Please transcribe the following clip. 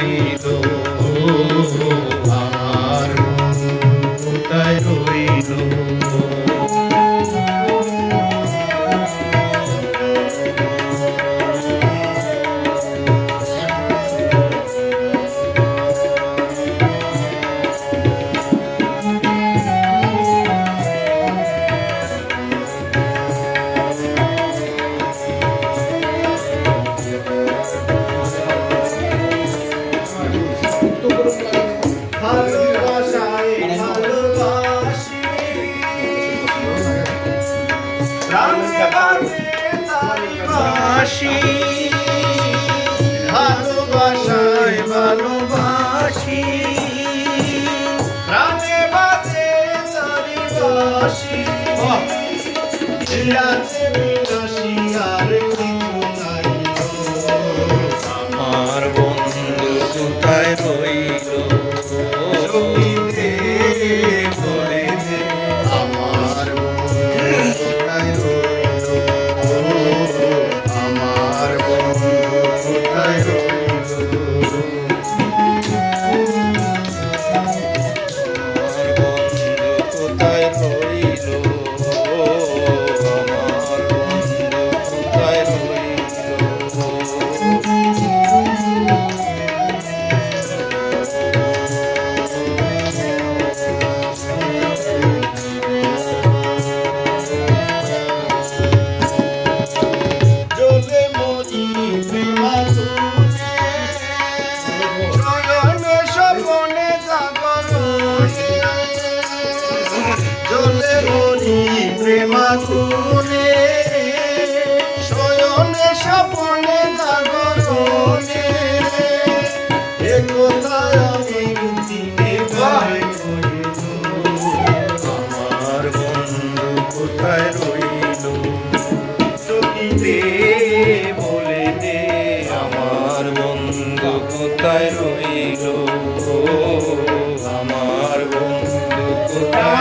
কোথায় বাসি ভালোবাসায় ভালোবাসি। প্রাণে বাঁধে তারি বাসি প্রেমাতুরে শয়নে আমার বন্ধু কোথায় রইল? চকিতে বলে দে আমার বন্ধু কোথায় রইল? আমার বন্ধু কোথায়